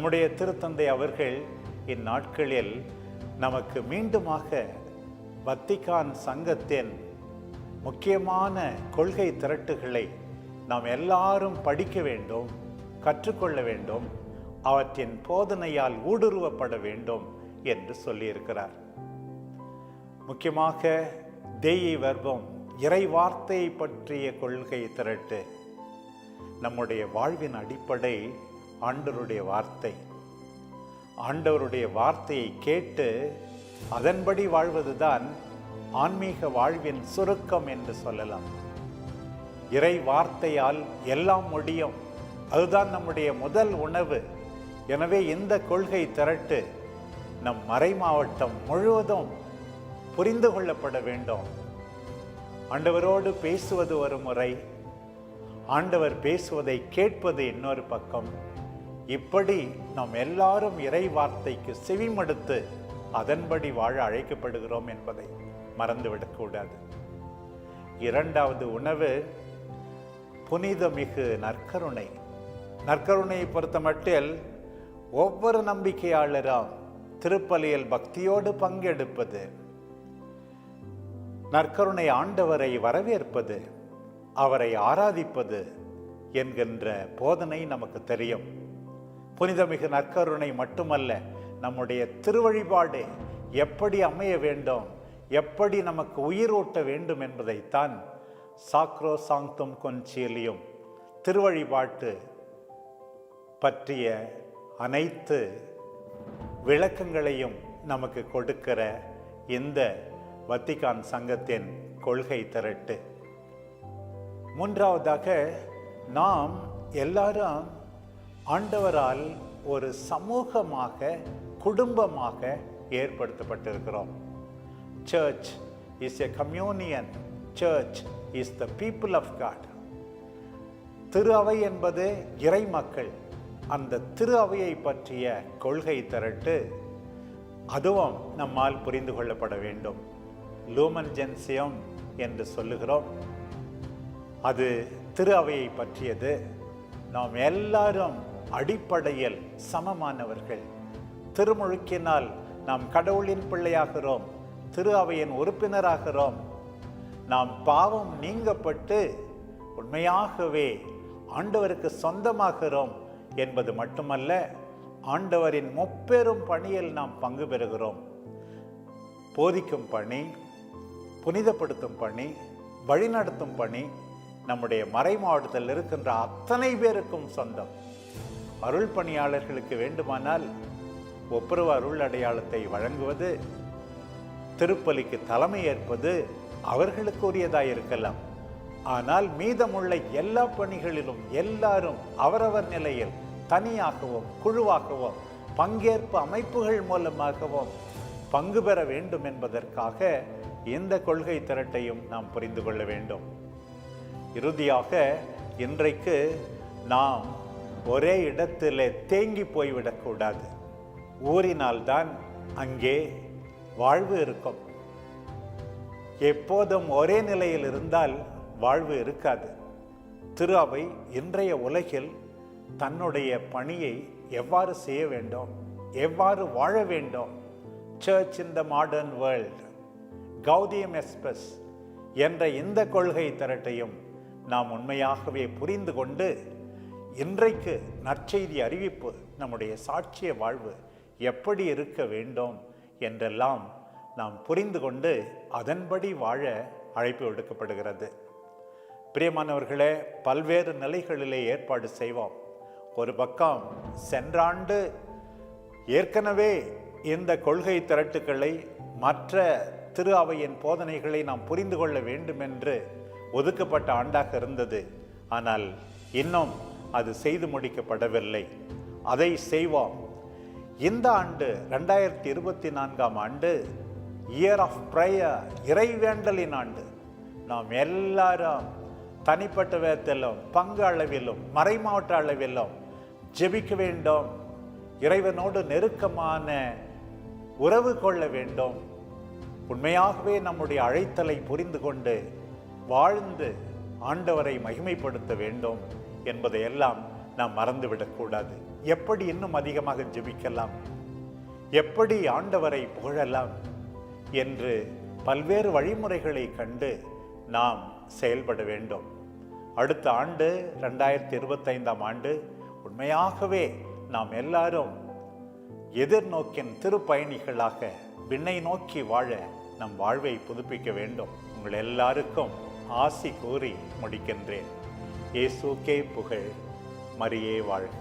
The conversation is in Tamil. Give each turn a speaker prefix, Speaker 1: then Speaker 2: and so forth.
Speaker 1: நம்முடைய திருத்தந்தை அவர்கள் இந்நாட்களில் நமக்கு மீண்டுமாக வத்திகான் சங்கத்தின் முக்கியமான கொள்கை திரட்டுகளை நாம் எல்லாரும் படிக்க வேண்டும் கற்றுக்கொள்ள வேண்டும் அவற்றின் போதனையால் ஊடுருவப்பட வேண்டும் என்று சொல்லியிருக்கிறார். முக்கியமாக தேயி வர்வம் இறை வார்த்தையை பற்றிய கொள்கை திரட்டு நம்முடைய வாழ்வின் அடிப்படை ஆண்டவருடைய வார்த்தை. ஆண்டவருடைய வார்த்தையை கேட்டு அதன்படி வாழ்வதுதான் ஆன்மீக வாழ்வின் சுருக்கம் என்று சொல்லலாம். இறை வார்த்தையால் எல்லாம் முடியும். அதுதான் நம்முடைய முதல் உணவு. எனவே இந்த கொள்கை திரட்டு நம் மறை மாவட்டம் முழுவதும் புரிந்து கொள்ளப்பட வேண்டும். ஆண்டவரோடு பேசுவது ஒரு முறை ஆண்டவர் பேசுவதை கேட்பது இன்னொரு பக்கம். இப்படி நாம் எல்லாரும் இறை வார்த்தைக்கு செவிமடுத்து அதன்படி வாழ அழைக்கப்படுகிறோம் என்பதை மறந்துவிடக்கூடாது. இரண்டாவது உணவு புனிதமிகு நற்கருணை. நற்கருணையை பொறுத்தமட்டில் ஒவ்வொரு நம்பிக்கையாளரும் திருப்பலியில் பக்தியோடு பங்கெடுப்பது நற்கருணை ஆண்டவரை வரவேற்பது அவரை ஆராதிப்பது என்கின்ற போதனை நமக்கு தெரியும். புனிதமிகு நற்கருணை மட்டுமல்ல நம்முடைய திருவழிபாடு எப்படி அமைய வேண்டும் எப்படி நமக்கு உயிரூட்ட வேண்டும் என்பதைத்தான் சாக்ரோ சாங்தும் கொன்சியலியும் திருவழிபாட்டு பற்றிய அனைத்து விளக்கங்களையும் நமக்கு கொடுக்கிற இந்த வத்திகான் சங்கத்தின் கொள்கை திரட்டு. மூன்றாவதாக நாம் எல்லாரும் ஆண்டவரால் ஒரு சமூகமாக குடும்பமாக ஏற்படுத்தப்பட்டிருக்கிறோம். Church is a communion church is the people of God திரு அவை என்பது இறை மக்கள் அந்த திரு அவையை பற்றிய கொள்கை திரட்டு அதுவும் நம்மால் புரிந்து கொள்ளப்பட வேண்டும். லூமன் ஜென்சியம் என்று சொல்லுகிறோம். அது திரு அவையை பற்றியது. நாம் எல்லாரும் அடிப்படையில் சமமானவர்கள். திருமுழுக்கினால் நாம் கடவுளின் பிள்ளையாகிறோம். திரு அவையின் உறுப்பினராகிறோம். நாம் பாவம் நீங்கப்பட்டு உண்மையாகவே ஆண்டவருக்கு சொந்தமாகிறோம் என்பது மட்டுமல்ல ஆண்டவரின் முப்பெரும் பணியில் நாம் பங்கு பெறுகிறோம். போதிக்கும் பணி புனிதப்படுத்தும் பணி வழிநடத்தும் பணி நம்முடைய மறை மாவட்டத்தில் இருக்கின்ற அத்தனை பேருக்கும் சொந்தம். அருள் பணியாளர்களுக்கு வேண்டுமானால் ஒப்புரவு அருள் அடையாளத்தை வழங்குவது திருப்பலிக்கு தலைமை ஏற்பது அவர்களுக்கு உரியதாக இருக்கலாம் ஆனால் மீதமுள்ள எல்லா பணிகளிலும் எல்லாரும் அவரவர் நிலையில் தனியாகவும் குழுவாகவும் பங்கேற்பு அமைப்புகள் மூலமாகவும் பங்கு பெற வேண்டும் என்பதற்காக இந்த கொள்கை திரட்டையும் நாம் புரிந்து கொள்ள வேண்டும். இறுதியாக இன்றைக்கு நாம் ஒரே இடத்தில் தேங்கி போய்விடக்கூடாது. ஊறினால்தான் அங்கே வாழ்வு இருக்கும். எப்போதும் ஒரே நிலையில் இருந்தால் வாழ்வு இருக்காது. திரு அவை இன்றைய உலகில் தன்னுடைய பணியை எவ்வாறு செய்ய வேண்டும்? எவ்வாறு வாழ வேண்டும்? Church in the modern world கௌதியம் எஸ்பஸ் என்ற இந்த கொள்கை திரட்டையும் நாம் உண்மையாகவே புரிந்து கொண்டு இன்றைக்கு நற்செய்தி அறிவிப்பு நம்முடைய சாட்சிய வாழ்வு எப்படி இருக்க வேண்டும் என்றெல்லாம் நாம் புரிந்து கொண்டு அதன்படி வாழ அழைப்பு விடுக்கப்படுகிறது. பிரியமானவர்களே பல்வேறு நிலைகளிலே ஏற்பாடு செய்வோம். ஒரு பக்கம் சென்றாண்டு ஏற்கனவே இந்த கொள்கை திரட்டுக்களை மற்ற திரு அவையின் போதனைகளை நாம் புரிந்து கொள்ள வேண்டும் என்று ஒதுக்கப்பட்ட ஆண்டாக இருந்தது. ஆனால் இன்னும் அது செய்து முடிக்கப்படவில்லை. அதை செய்வோம். இந்த ஆண்டு ரெண்டாயிரத்தி இருபத்தி நான்காம் ஆண்டு இயர் ஆஃப் ப்ரேயர் இறைவேண்டலின் ஆண்டு. நாம் எல்லாரும் தனிப்பட்ட விதத்திலும் பங்கு அளவிலும் மறைமாவட்ட அளவிலும் ஜெபிக்க வேண்டும். இறைவனோடு நெருக்கமான உறவு கொள்ள வேண்டும். உண்மையாகவே நம்முடைய அழைத்தலை புரிந்து கொண்டு வாழ்ந்து ஆண்டவரை மகிமைப்படுத்த வேண்டும். என்பதையெல்லாம் நாம் மறந்துவிடக்கூடாது. எப்படி இன்னும் அதிகமாக ஜெபிக்கலாம்? எப்படி ஆண்டவரை புகழலாம்? என்று பல்வேறு வழிமுறைகளை கண்டு நாம் செயல்பட வேண்டும். அடுத்த ஆண்டு ரெண்டாயிரத்தி இருபத்தைந்தாம் ஆண்டு உண்மையாகவே நாம் எல்லாரும் எதிர்நோக்கின் திருப்பயணிகளாக விண்ணை நோக்கி வாழ நம் வாழ்வை புதுப்பிக்க வேண்டும். உங்கள் எல்லாருக்கும் ஆசி கூறி முடிக்கின்றேன். இயேசுக்கே புகழ் மரியே வாழ்க